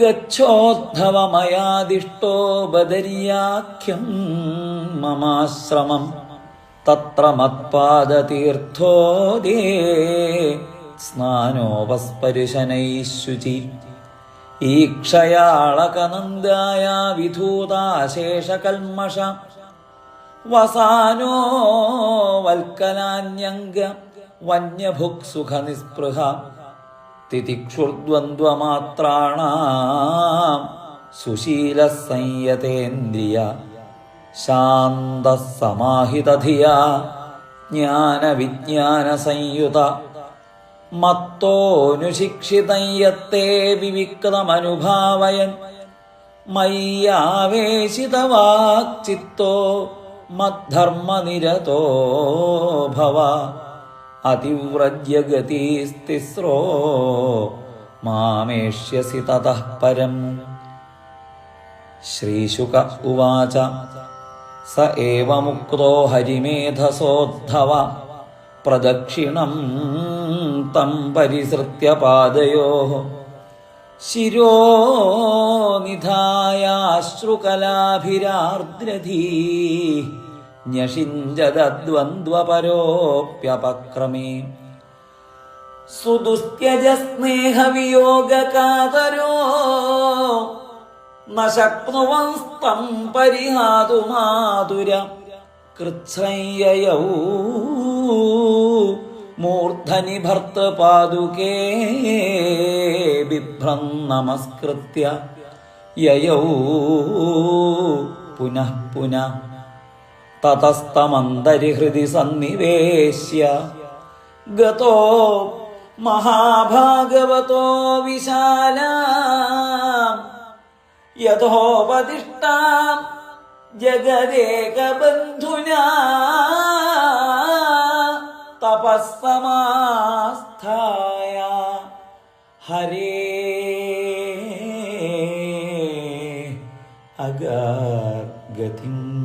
ഗച്ഛോദ്ധവമയാദിഷ്ടോ ബദരിയാഖ്യം മമാശ്രമം തത്ര മത്പാദതീർത്ഥോദേ സ്നാനോപസ്പരുശനൈശുചി. ഈക്ഷയാളകനന്ദായ വിധൂതാശേഷകൽമഷ വസാനോ വൽക്കലാന്യംഗ വന്യഭുക്സുഖനിസ്പൃഹ. തിതിക്ഷുർദ്വന്ദ്വമാത്രാണാം സുശീലസംയതേന്ദ്രിയ ശാന്തസമാഹിതധിയ ജ്ഞാനവിജ്ഞാനസംയുത സംയുത മത്തോനുശിക്ഷിതയത്തെ വിവിക്തമനുഭാവയൻ മയ്യാവേശിതവാക്ചിത്തോ മദ്ധർമ്മനിരതോ ഭവ അതിവ്രജ്യഗതീസ്തിസ്രോ മാമേഷ്യസി തതഃ പരം. ശ്രീശുക ഉവാച സ ഏവ മുക്തോ ഹരിമേധസോദ്ധവ പ്രദക്ഷിണം തം പരിസൃത്യ പാദയോ ശിരോ നിധായാശ്രുകലാഭിരാർദ്രധീ ന്യഷിഞ്ചദ്വന്ദ്വപരോപ്യപക്രമേ സുദുസ്ത്യജസ്നേഹവിയോഗകാതരോ ന ശക്നുവസ്തം പരിഹാതുമാതുര കൃച്ഛ്രയ്യയൗ മൂർധനി ഭർത്ത ഭർത്തപാദുകേ ബിഭ്രം നമസ്കൃത്യ യയൗ. പുനഃ പുനഃ തതസ്തമന്തരിഹൃദി സന്നിവേശ്യ. ഗതോ മഹാഭാഗവതോ വിശാല. യഥോപതിഷ്ഠാം ജഗദേകബന്ധുനാ. തപസ്സമാസ്ഥായ. ഹരേ. അഗാർഗതിം